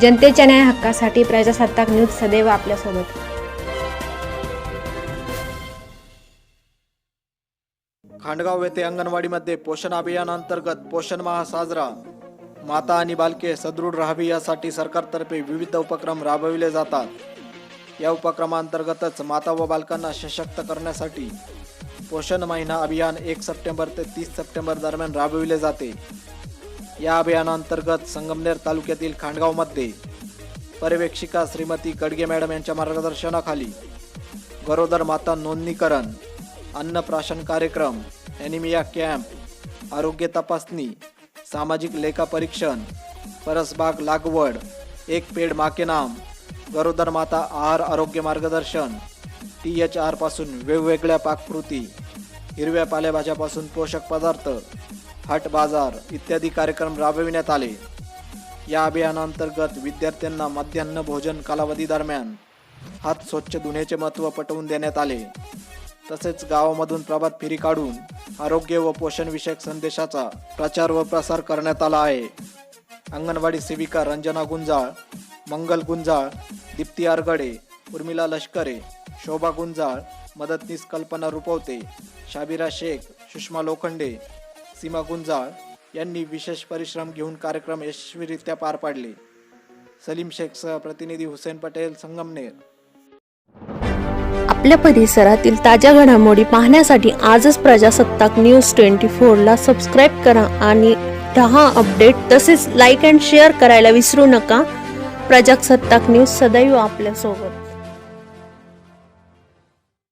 जनतेच्या न्याय हक्कासाठी प्रजासत्ताक न्यूज सदैव आपल्यासोबत. खांडगाव येथे अंगणवाडीमध्ये पोषण अभियानांतर्गत पोषण माह साजरा. माता आणि बालके सदृढ राहावी यासाठी सरकारतर्फे विविध उपक्रम राबविले जातात. या उपक्रमांतर्गतच माता व बालकांना सशक्त करण्यासाठी पोषण महिना अभियान एक सप्टेंबर ते तीस सप्टेंबर दरम्यान राबविले जाते. या अभियानांतर्गत संगमनेर तालुक्यातील खांडगावमध्ये पर्यवेक्षिका श्रीमती गडगे मॅडम यांच्या मार्गदर्शनाखाली गरोदर माता नोंदणीकरण अन्नप्राशन कार्यक्रम ॲनिमिया कॅम्प आरोग्य तपासणी सामाजिक लेखा परीक्षण परसबाग लागवड एक पेड माके नाम गरोदर माता आहार आरोग्य मार्गदर्शन टी एच आरपासून वेगवेगळ्या पाककृती हिरव्या पालेभाज्यापासून पोषक पदार्थ हाट बाजार इत्यादी कार्यक्रम राबविण्यात आले. या अभियानांतर्गत विद्यार्थ्यांना मध्यान्ह भोजन कालावधी दरम्यान हात स्वच्छ धुण्याचे महत्त्व पटवून देण्यात आले. तसेच गावामधून प्रभात फेरी काढून आरोग्य व पोषणविषयक संदेशाचा प्रचार व प्रसार करण्यात आला आहे. अंगणवाडी सेविका रंजना गुंजाळ मंगल गुंजाळ दीप्ती आरगडे उर्मिला लष्करे शोभा गुंजाळ मदतनीस कल्पना रुपवते शाबिरा शेख सुषमा लोखंडे सीमा गुंजाळ यांनी विशेष परिश्रम घेऊन कार्यक्रम यशस्वीरित्या पार पाडले. सलीम शेखसह प्रतिनिधी हुसेन पटेल संगमनेर. आपल्या परिसरातील ताज्या घडामोडी पाहण्यासाठी आजच प्रजासत्ताक न्यूज ट्वेंटी फोरला सबस्क्राईब करा आणि रहा अपडेट. तसेच लाईक अँड शेअर करायला विसरू नका. प्रजासत्ताक न्यूज सदैव आपल्यासोबत.